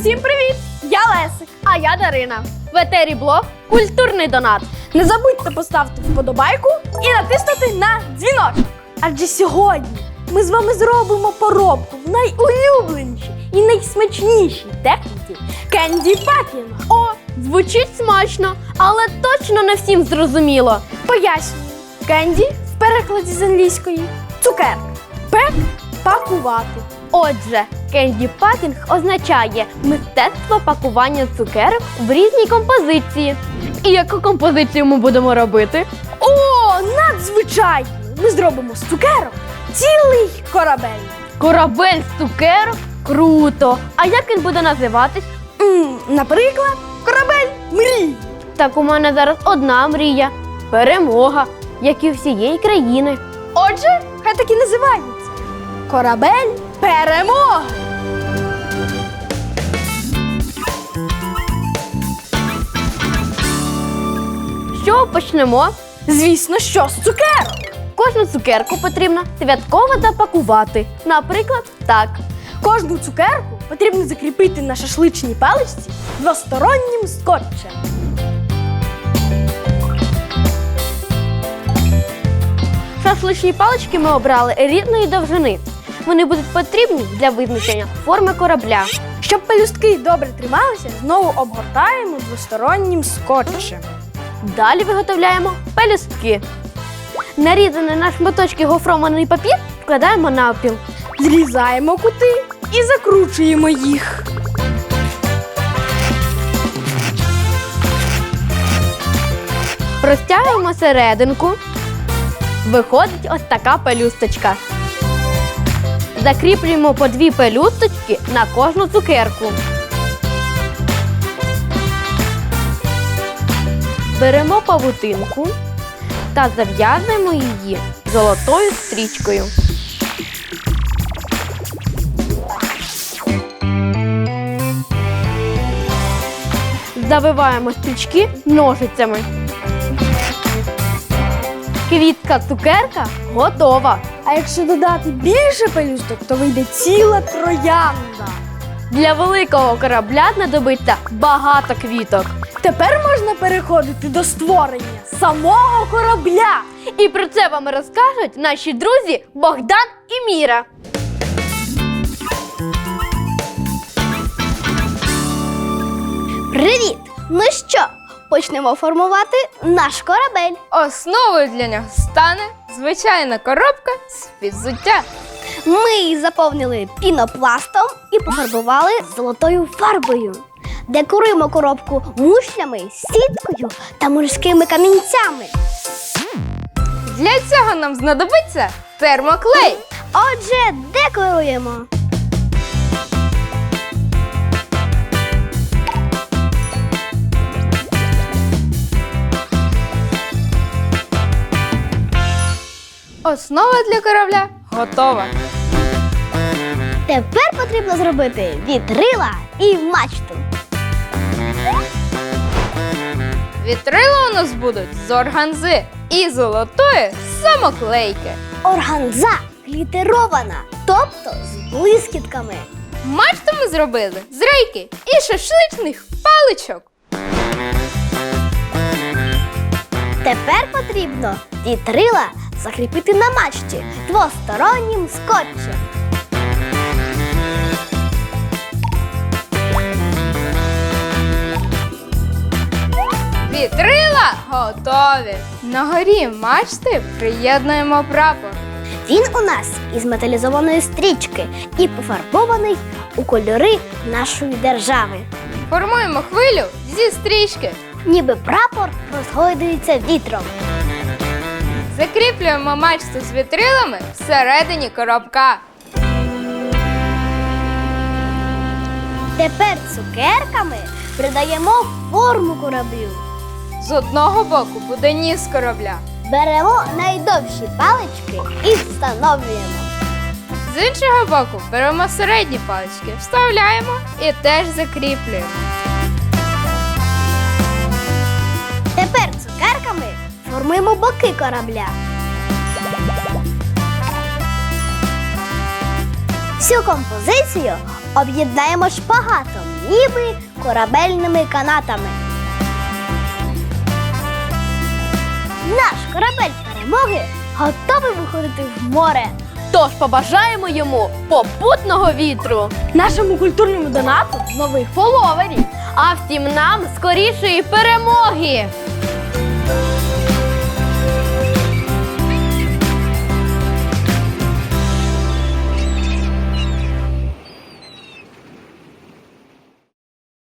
Усім привіт! Я Лесик. А я Дарина. В етері блог Культурний донат. Не забудьте поставити вподобайку і натиснути на дзвіночок. Адже сьогодні ми з вами зробимо поробку в найулюбленішій і найсмачнішій техніці кенді пакінг. О, звучить смачно, але точно не всім зрозуміло. Пояснюю. Кенді в перекладі з англійської цукерка. Пек пакувати. Отже, кенді пакінг означає мистецтво пакування цукерок в різні композиції. І яку композицію ми будемо робити? О, надзвичайно! Ми зробимо з цукерок цілий корабель. Корабель з цукерок? Круто! А як він буде називатись? наприклад, корабель мрій. Так у мене зараз одна мрія перемога, як і всієї країни. Отже, хай так і називається. Корабель перемоги. Що почнемо? Звісно, що з цукерок. Кожну цукерку потрібно святково запакувати. Наприклад, так. Кожну цукерку потрібно закріпити на шашличній паличці двостороннім скотчем. Шашличні палички ми обрали різної довжини. Вони будуть потрібні для визначення форми корабля. Щоб пелюстки добре трималися, знову обгортаємо двостороннім скотчем. Далі виготовляємо пелюстки. Нарізаний на шматочки гофрований папір вкладаємо навпіл. Зрізаємо кути і закручуємо їх. Розтягуємо серединку. Виходить ось така пелюсточка. Закріплюємо по дві пелюсточки на кожну цукерку. Беремо павутинку та зав'язуємо її золотою стрічкою. Завиваємо стрічки ножицями. Квітка цукерка готова. А якщо додати більше пелюсток, то вийде ціла троянда. Для великого корабля знадобиться багато квіток. Тепер можна переходити до створення самого корабля. І про це вам розкажуть наші друзі Богдан і Міра. Почнемо формувати наш корабель. Основою для нього стане звичайна коробка з підзуття. Ми її заповнили пінопластом і пофарбували золотою фарбою. Декоруємо коробку мушлями, сіткою та морськими камінцями. Для цього нам знадобиться термоклей. Отже, декоруємо. Основа для корабля готова. Тепер потрібно зробити вітрила і мачту. Вітрила у нас будуть з органзи і золотої самоклейки. Органза глітерована, тобто з блискітками. Мачту ми зробили з рейки і шашличних паличок. Тепер потрібно вітрила закріпити на мачті двостороннім скотчем. Вітрила готові. На горі мачти приєднуємо прапор. Він у нас із металізованої стрічки і пофарбований у кольори нашої держави. Формуємо хвилю зі стрічки. Ніби прапор розгойдується вітром. Закріплюємо мачту з вітрилами всередині коробка. Тепер цукерками придаємо форму кораблю. З одного боку буде ніс корабля, Беремо найдовші палички і встановлюємо. з іншого боку беремо середні палички, вставляємо і теж закріплюємо. Формуємо боки корабля. Всю композицію об'єднаємо шпагатом своїми корабельними канатами. Наш корабель перемоги готовий виходити в море. Тож побажаємо йому попутного вітру, нашому культурному донату нових фоловерів, а втім нам скорішої перемоги.